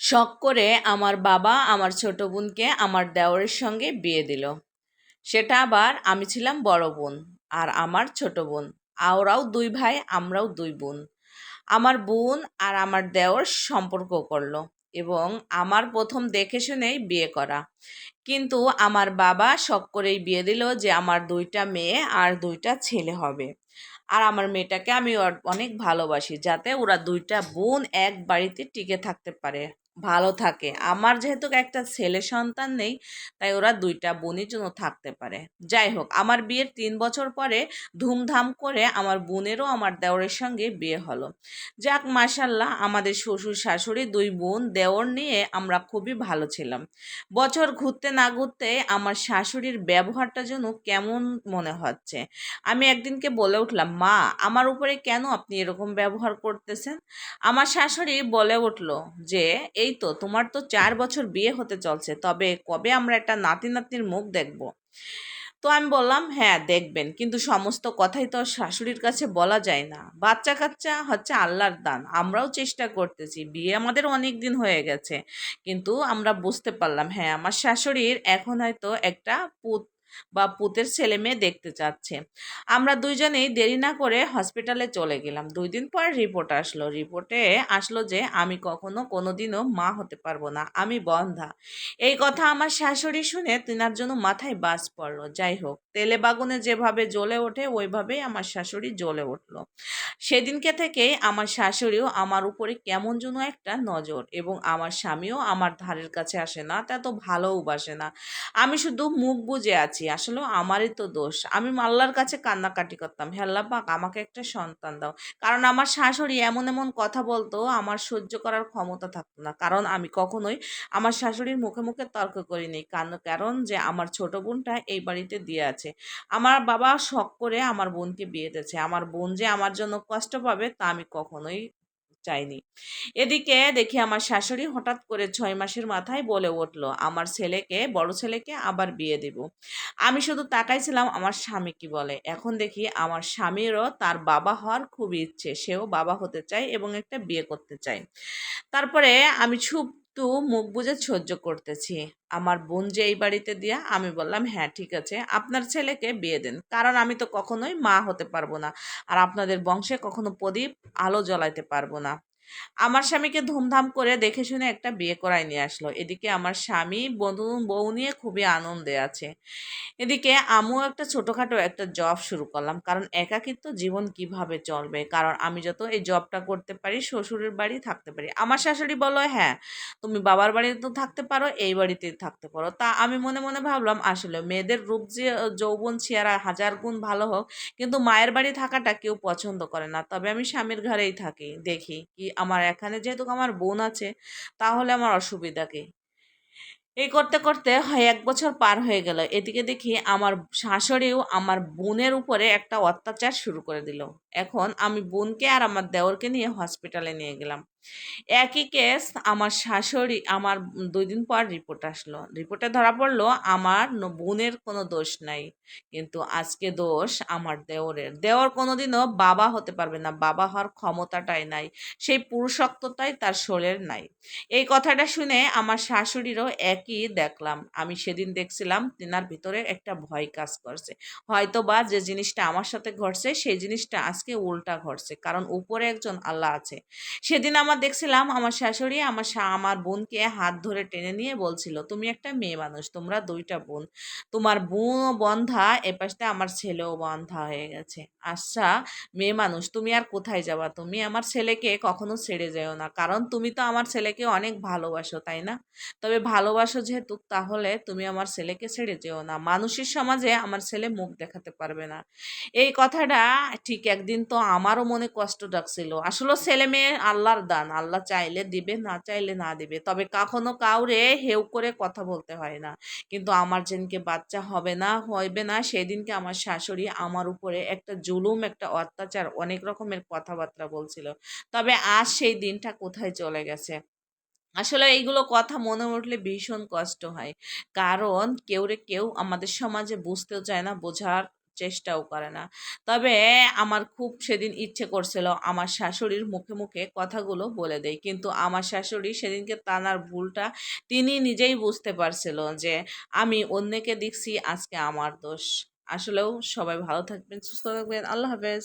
শখ করে আমার বাবা আমার ছোট বোনকে আমার দেওরের সঙ্গে বিয়ে দিল। সেটা আবার আমি ছিলাম বড় বোন আর আমার ছোট বোন। ওরাও দুই ভাই, আমরাও দুই বোন। আমার বোন আর আমার দেওর সম্পর্ক করল এবং আমার প্রথম দেখে শুনেই বিয়ে করা। কিন্তু আমার বাবা শখ করেই বিয়ে দিল যে আমার দুইটা মেয়ে আর দুইটা ছেলে হবে। আর আমার মেয়েটাকে আমি অনেক ভালোবাসি যাতে ওরা দুইটা বোন এক বাড়িতে টিকে থাকতে পারে। ভালো থাকে। আমার যেহেতু একটা ছেলে সন্তান নেই, তাই ওরা দুইটা বোনের জন্য থাকতে পারে। যাই হোক, আমার বিয়ের তিন বছর পরে ধুমধাম করে আমার বোনেরও আমার দেওরের সঙ্গে বিয়ে হলো। যাক মাসাল্লাহ আমাদের শ্বশুর শাশুড়ি দুই বোন দেওর নিয়ে আমরা খুবই ভালো ছিলাম। বছর ঘুরতে না ঘুরতে আমার শাশুড়ির ব্যবহারটা যেন কেমন মনে হচ্ছে। আমি একদিনকে বলে উঠলাম, মা, আমার উপরে কেন আপনি এরকম ব্যবহার করতেছেন? আমার শাশুড়ি বলে উঠল যে, এই তো, তোমার তো চার বছর বিয়ে হতে চলছে, তবে কবে আমরা একটা নাতি নাতনির মুখ দেখব? তো আমি বললাম হ্যাঁ দেখবেন, কিন্তু সমস্ত কথাই তো শাশুড়ির কাছে বলা যায় না। বাচ্চা কাচ্চা হচ্ছে আল্লাহর দান, আমরাও চেষ্টা করতেছি, বিয়ে আমাদের অনেক দিন হয়ে গেছে, কিন্তু আমরা বুঝতে পারলাম হ্যাঁ আমার শাশুড়ির এখন হয়তো একটা পুত বা পুতের ছেলে মেয়ে দেখতে চাচ্ছে। আমরা দুইজনেই দেরি না করে হসপিটালে চলে গেলাম। দুই দিন পর রিপোর্ট আসলো। রিপোর্টে আসলো যে, আমি কখনো কোনোদিনও মা হতে পারব না। আমি বন্ধা। এই কথা আমার শাশুড়ি শুনে তিনার জন্য মাথায় বাস পড়ল। যাই হোক, তেলে বাগুনে যেভাবে জ্বলে ওঠে, ওইভাবেই আমার শাশুড়ি জ্বলে উঠল। সেদিনকে থেকে আমার শাশুড়িও আমার উপরে কেমন যেন একটা নজর এবং আমার স্বামীও আমার ধারের কাছে আসে না, তা তো ভালোও বাসে না। আমি শুধু মুখ বুজে আছি। আসলে আমারই তো দোষ। আমি আল্লাহর কাছে কান্নাকাটি করতাম। হে আল্লাহ পাক, আমাকে একটা সন্তান দাও। কারণ আমার শাশুড়ি এমন এমন কথা বলতো, আমার সহ্য করার ক্ষমতা থাকতো না। কারণ আমি কখনোই আমার শাশুড়ির মুখে মুখে তর্ক করিনি। কারণ কারণ যে আমার ছোট বোনটা এই বাড়িতে দিয়ে আছে। আমার বাবা শখ করে আমার বোনকে বিয়ে দিয়েছে। আমার বোন যে আমার জন্য কষ্ট পাবে তা আমি কখনোই চাইনি। এদিকে দেখি আমার শাশুড়ি হঠাৎ করে ছয় মাসের মাথায় বলে উঠল, আমার ছেলেকে, বড় ছেলেকে আবার বিয়ে দেব। আমি শুধু তাকাইছিলাম আমার স্বামী কি বলে। এখন দেখি আমার স্বামীরও তার বাবা হওয়ার খুব ইচ্ছে। সেও বাবা হতে চায় এবং একটা বিয়ে করতে চায়। তারপরে আমি ছুপটু মুখ বুঝে সহ্য করতেছি। আমার বোন যে এই বাড়িতে দিয়া আমি বললাম হ্যাঁ ঠিক আছে, আপনার ছেলেকে বিয়ে দেন। কারণ আমি তো কখনোই মা হতে পারব না। আর আপনাদের বংশে কখনো প্রদীপ আলো জ্বলাইতে পারব না। আমার স্বামীকে ধুমধাম করে দেখে শুনে একটা বিয়ে করাই নিয়ে আসলো। এদিকে আমার স্বামী, বন্ধু, বউ নিয়ে খুবই আনন্দে আছে। এদিকে আমিও একটা ছোটোখাটো একটা জব শুরু করলাম। কারণ একাকিত্ব জীবন কীভাবে চলবে? কারণ আমি যত এই জবটা করতে পারি, শ্বশুরের বাড়ি থাকতে পারি। আমার শাশুড়ি বলো হ্যাঁ তুমি বাবার বাড়িতে তো থাকতে পারো, এই বাড়িতেই থাকতে পারো। তা আমি মনে মনে ভাবলাম, আসলে মেয়েদের রূপ যে যৌবন, চেহারা হাজার গুণ ভালো হোক, কিন্তু মায়ের বাড়ি থাকাটা কেউ পছন্দ করে না। তবে আমি স্বামীর ঘরেই থাকি, দেখি কি আমার এখানে যেহেতু আমার বোন আছে, তাহলে আমার অসুবিধা কি? এই করতে করতে হয় এক বছর পার হয়ে গেল। এদিকে দেখি আমার শাশুড়িও আমার বোনের উপরে একটা অত্যাচার শুরু করে দিল। এখন আমি বোনকে আর আমার দেওরকে নিয়ে হসপিটালে নিয়ে গেলাম। একই কেস আমার শাশুড়ি, আমার দুই দিন পর রিপোর্ট আসলো। রিপোর্টে ধরা পড়ল, আমার বোনের কোনো দোষ নাই। কিন্তু আজকে দোষ আমার দেওরের। দেওর কোনোদিনও বাবা হতে পারবে না, বাবা হওয়ার ক্ষমতাটাই নাই, সেই পুরুষত্বটাই তার শরীরের নাই। এই কথাটা শুনে আমার শাশুড়িরও একই দেখলাম। আমি সেদিন দেখছিলাম, তেনার ভিতরে একটা ভয় কাজ করছে। হয়তো বা যে জিনিসটা আমার সাথে ঘটছে, সেই জিনিসটা আজকে উল্টা ঘটছে, কারণ উপরে একজন আল্লাহ আছে। সেদিন আমার দেখছিলাম আমার শাশুড়ি আমার আমার বোনকে হাত ধরে টেনে নিয়ে বলছিল, তুমি একটা মেয়ে মানুষ, তোমরা দুইটা বোন। তোমার বোনও বন্ধা এপাশে আমার ছেলেও বন্ধা হয়ে গেছে। আচ্ছা মেয়ে মানুষ, তুমি আর কোথায় যাবা? তুমি আমার ছেলেকে কখনো ছেড়ে যেও না, কারণ তুমি তো আমার ছেলেকে অনেক ভালোবাসো, তাই না? তবে ভালোবাসো যেহেতু, তাহলে তুমি আমার ছেলেকে ছেড়ে যেও না। মানুষের সমাজে আমার ছেলে মুখ দেখাতে পারবে না। এই কথাটা ঠিক একদিন তো আমারও মনে কষ্ট ডাকছিল। আসলে ছেলে মেয়ে আল্লাহর দান আল্লাহ চাইলে দিবে, না চাইলে না দিবে। তবে কখনো কাউরে হেউ করে কথা বলতে হয় না। কিন্তু আমার যেদিনকে বাচ্চা হবে না, হইবে না, সেদিনকে আমার শাশুড়ি আমার উপরে একটা জুলুম, একটা অত্যাচার, অনেক রকমের কথাবার্তা বলছিল। তবে আজ সেই দিনটা কোথায় চলে গেছে? আসলে এইগুলো কথা মনে উঠলে ভীষণ কষ্ট হয়। কারণ কেউ রে কেউ আমাদের সমাজে বুঝতেও চায় না, বোঝার চেষ্টাও করে না। তবে আমার খুব সেদিন ইচ্ছে করছিল আমার শাশুড়ির মুখে মুখে কথাগুলো বলে দেয় কিন্তু আমার শাশুড়ি সেদিনকে তানার ভুলটা তিনি নিজেই বুঝতে পারছিল যে আমি অন্যকে দেখছি, আজকে আমার দোষ। আসলেও সবাই ভালো থাকবেন, সুস্থ থাকবেন। আল্লাহ হাফেজ।